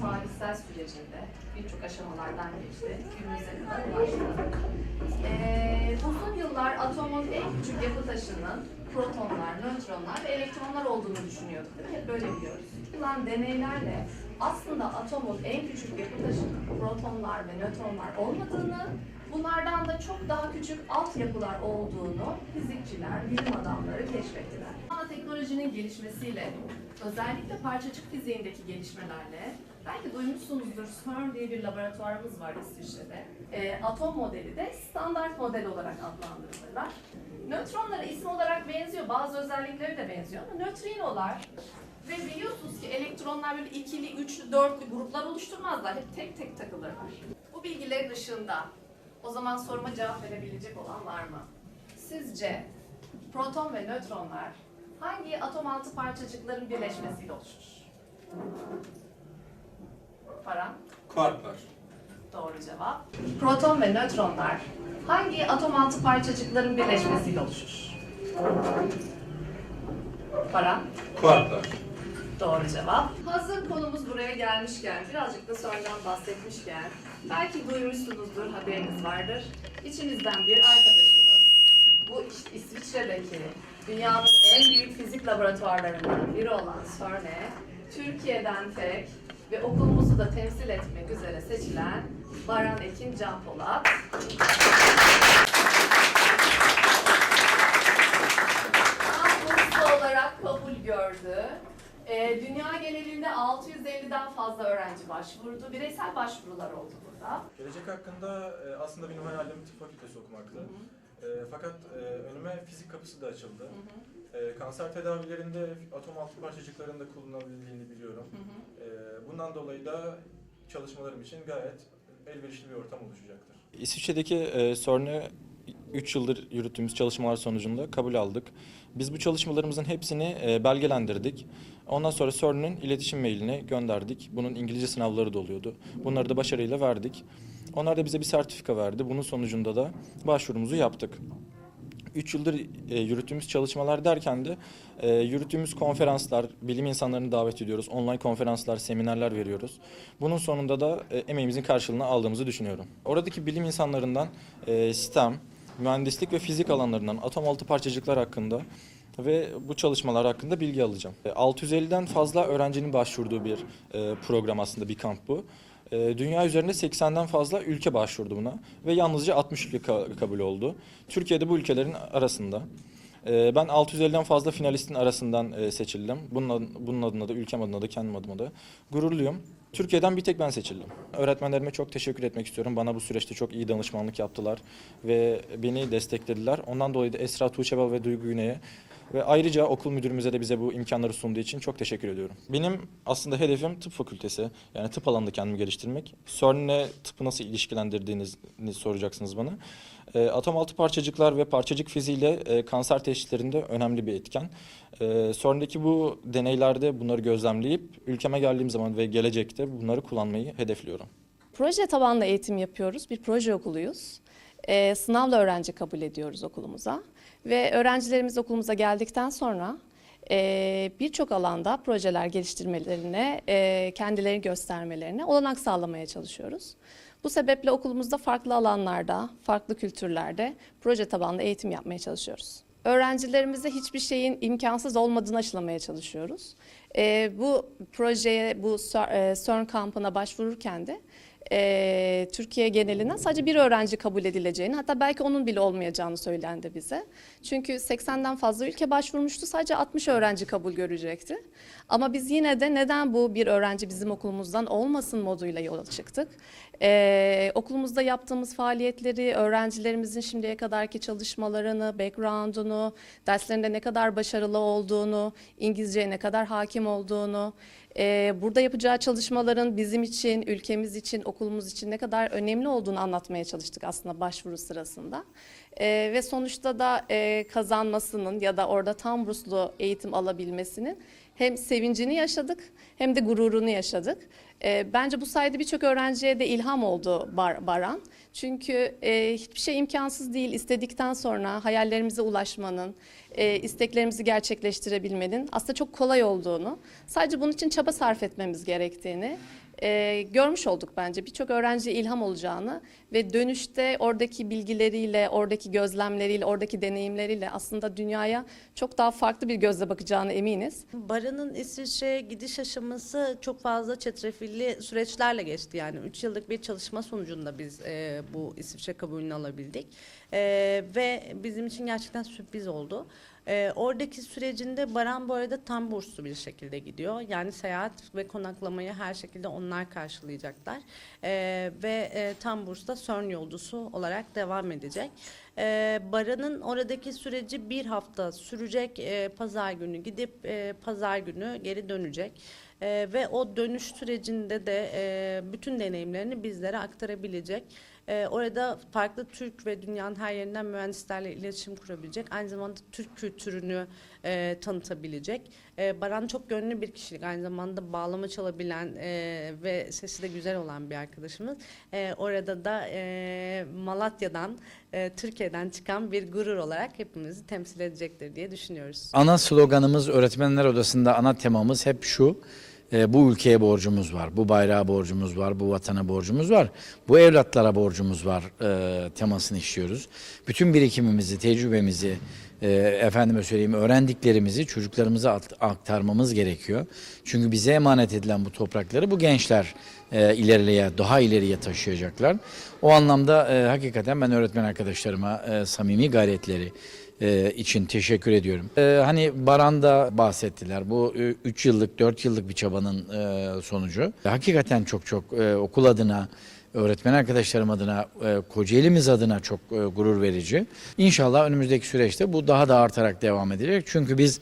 Tarihsel sürecinde birçok aşamalardan geçti. Günümüze kadar ulaştı. Ee, uzun yıllar atomun en küçük yapı taşının protonlar, nötronlar ve elektronlar olduğunu düşünüyorduk. değil mi? Hep böyle biliyoruz. Yapılan deneylerle aslında atomun en küçük yapı taşının protonlar ve nötronlar olmadığını, bunlardan da çok daha küçük altyapılar olduğunu fizikçiler, bilim adamları keşfettiler. Teknolojinin gelişmesiyle, özellikle parçacık fiziğindeki gelişmelerle, belki duymuşsunuzdur CERN diye bir laboratuvarımız var İsviçre'de. Ee, atom modeli de standart model olarak adlandırılırlar. Nötronlara isim olarak benziyor, bazı özellikleri de benziyor ama nötrinolar ve biliyorsunuz ki elektronlar böyle ikili, üçlü, dörtlü gruplar oluşturmazlar. Hep tek tek takılırlar. Bu bilgilerin ışığında o zaman soruma cevap verebilecek olan var mı? Sizce proton ve nötronlar hangi atom altı parçacıkların birleşmesiyle oluşur? Paran? Kuarklar. Doğru cevap. Proton ve nötronlar hangi atom altı parçacıkların birleşmesiyle oluşur? Paran? Kuarklar. Doğru cevap. Hazır konumuz buraya gelmişken, birazcık da sonradan bahsetmişken, belki duymuşsunuzdur, haberiniz vardır. İçinizden bir işte İsviçre'deki dünyanın en büyük fizik laboratuvarlarından biri olan CERN'e, Türkiye'den tek ve okulumuzu da temsil etmek üzere seçilen Baran Ekin Can Polat. Kampüsü olarak kabul gördü. Ee, dünya genelinde 650'den fazla öğrenci başvurdu. Bireysel başvurular oldu burada. Gelecek hakkında e, aslında benim hayalim tıp fakültesi okumaktı. E, fakat e, önüme fizik kapısı da açıldı. E, kanser tedavilerinde atom altı parçacıkların da kullanılabildiğini biliyorum. E, bundan dolayı da çalışmalarım için gayet elverişli bir ortam oluşacaktır. İsviçre'deki e, CERN'e 3 yıldır yürüttüğümüz çalışmalar sonucunda kabul aldık. Biz bu çalışmalarımızın hepsini e, belgelendirdik. Ondan sonra CERN'ün iletişim mailini gönderdik. Bunun İngilizce sınavları da oluyordu. Bunları da başarıyla verdik. Onlar da bize bir sertifika verdi. Bunun sonucunda da başvurumuzu yaptık. 3 yıldır e, yürüttüğümüz çalışmalar derken de e, yürüttüğümüz konferanslar, bilim insanlarını davet ediyoruz. Online konferanslar, seminerler veriyoruz. Bunun sonunda da e, emeğimizin karşılığını aldığımızı düşünüyorum. Oradaki bilim insanlarından e, STEM, mühendislik ve fizik alanlarından atom altı parçacıklar hakkında ve bu çalışmalar hakkında bilgi alacağım. E, 650'den fazla öğrencinin başvurduğu bir e, program aslında bir kamp bu. E, Dünya üzerinde 80'den fazla ülke başvurdu buna ve yalnızca 60 ülke ka- kabul oldu. Türkiye'de bu ülkelerin arasında. E, Ben 650'den fazla finalistin arasından e, seçildim. Bunun, bunun adına da ülkem adına da kendim adıma da gururluyum. Türkiye'den bir tek ben seçildim. Öğretmenlerime çok teşekkür etmek istiyorum. Bana bu süreçte çok iyi danışmanlık yaptılar ve beni desteklediler. Ondan dolayı da Esra Tuğçebel ve Duygu Güney'e ve ayrıca okul müdürümüze de bize bu imkanları sunduğu için çok teşekkür ediyorum. Benim aslında hedefim tıp fakültesi. Yani tıp alanında kendimi geliştirmek. CERN'le tıpı nasıl ilişkilendirdiğinizi soracaksınız bana. E, atom altı parçacıklar ve parçacık fiziğiyle e, kanser teşhislerinde önemli bir etken. E, CERN'deki bu deneylerde bunları gözlemleyip ülkeme geldiğim zaman ve gelecekte bunları kullanmayı hedefliyorum. Proje tabanlı eğitim yapıyoruz. Bir proje okuluyuz. Ee, sınavla öğrenci kabul ediyoruz okulumuza. Ve öğrencilerimiz okulumuza geldikten sonra e, birçok alanda projeler geliştirmelerine, e, kendilerini göstermelerine olanak sağlamaya çalışıyoruz. Bu sebeple okulumuzda farklı alanlarda, farklı kültürlerde proje tabanlı eğitim yapmaya çalışıyoruz. Öğrencilerimize hiçbir şeyin imkansız olmadığını aşılamaya çalışıyoruz. E, bu projeye, bu e, CERN kampına başvururken de e, Türkiye genelinden sadece bir öğrenci kabul edileceğini hatta belki onun bile olmayacağını söylendi bize. Çünkü 80'den fazla ülke başvurmuştu sadece 60 öğrenci kabul görecekti. Ama biz yine de neden bu bir öğrenci bizim okulumuzdan olmasın moduyla yola çıktık. E, okulumuzda yaptığımız faaliyetleri, öğrencilerimizin şimdiye kadarki çalışmalarını, background'unu, derslerinde ne kadar başarılı olduğunu, İngilizceye ne kadar hakim olduğunu, ee, burada yapacağı çalışmaların bizim için, ülkemiz için, okulumuz için ne kadar önemli olduğunu anlatmaya çalıştık aslında başvuru sırasında. Ee, ve sonuçta da e, kazanmasının ya da orada tam burslu eğitim alabilmesinin hem sevincini yaşadık hem de gururunu yaşadık. Ee, bence bu sayede birçok öğrenciye de ilham oldu Bar- Baran. Çünkü e, hiçbir şey imkansız değil. İstedikten sonra hayallerimize ulaşmanın, e, isteklerimizi gerçekleştirebilmenin aslında çok kolay olduğunu, sadece bunun için çaba sarf etmemiz gerektiğini e, görmüş olduk bence. Birçok öğrenciye ilham olacağını ve dönüşte oradaki bilgileriyle, oradaki gözlemleriyle, oradaki deneyimleriyle aslında dünyaya çok daha farklı bir gözle bakacağını eminiz. Baran'ın İsviçre'ye gidiş aşaması çok fazla çetrefilli süreçlerle geçti. Yani 3 yıllık bir çalışma sonucunda biz e, bu İsviçre kabulünü alabildik. E, ve bizim için gerçekten sürpriz oldu. E, oradaki sürecinde Baran bu arada tam burslu bir şekilde gidiyor. Yani seyahat ve konaklamayı her şekilde onlar karşılayacaklar. E, ve e, tam bursla CERN yolcusu olarak devam edecek. E, Baran'ın oradaki süreci bir hafta sürecek. E, pazar günü gidip e, pazar günü geri dönecek. E, ve o dönüş sürecinde de e, bütün deneyimlerini bizlere aktarabilecek. E, orada farklı Türk ve dünyanın her yerinden mühendislerle iletişim kurabilecek. Aynı zamanda Türk kültürünü e, tanıtabilecek. E, Baran çok gönüllü bir kişilik. Aynı zamanda bağlama çalabilen e, ve sesi de güzel olan bir arkadaşımız. E, orada da e, Malatya'dan, e, Türkiye'den çıkan bir gurur olarak hepimizi temsil edecektir diye düşünüyoruz. Ana sloganımız Öğretmenler Odası'nda ana temamız hep şu. E, bu ülkeye borcumuz var, bu bayrağa borcumuz var, bu vatana borcumuz var, bu evlatlara borcumuz var e, temasını işliyoruz. Bütün birikimimizi, tecrübemizi, e, efendime söyleyeyim öğrendiklerimizi çocuklarımıza aktarmamız gerekiyor. Çünkü bize emanet edilen bu toprakları bu gençler e, ileriye, daha ileriye taşıyacaklar. O anlamda e, hakikaten ben öğretmen arkadaşlarıma e, samimi gayretleri e, için teşekkür ediyorum. E, hani Baran da bahsettiler. Bu 3 yıllık, 4 yıllık bir çabanın e, sonucu. Hakikaten çok çok e, okul adına, öğretmen arkadaşlarım adına, e, Kocaeli'miz adına çok e, gurur verici. İnşallah önümüzdeki süreçte bu daha da artarak devam edecek. Çünkü biz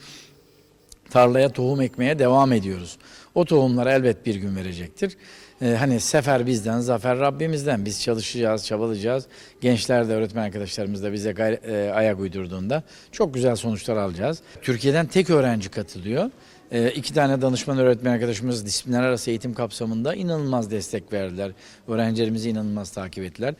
tarlaya tohum ekmeye devam ediyoruz. O tohumlar elbet bir gün verecektir. Ee, hani sefer bizden, zafer Rabbimizden. Biz çalışacağız, çabalayacağız. Gençler de öğretmen arkadaşlarımız da bize e, ayak uydurduğunda çok güzel sonuçlar alacağız. Türkiye'den tek öğrenci katılıyor. Ee, iki tane danışman öğretmen arkadaşımız disiplinler arası eğitim kapsamında inanılmaz destek verdiler. Öğrencilerimizi inanılmaz takip ettiler.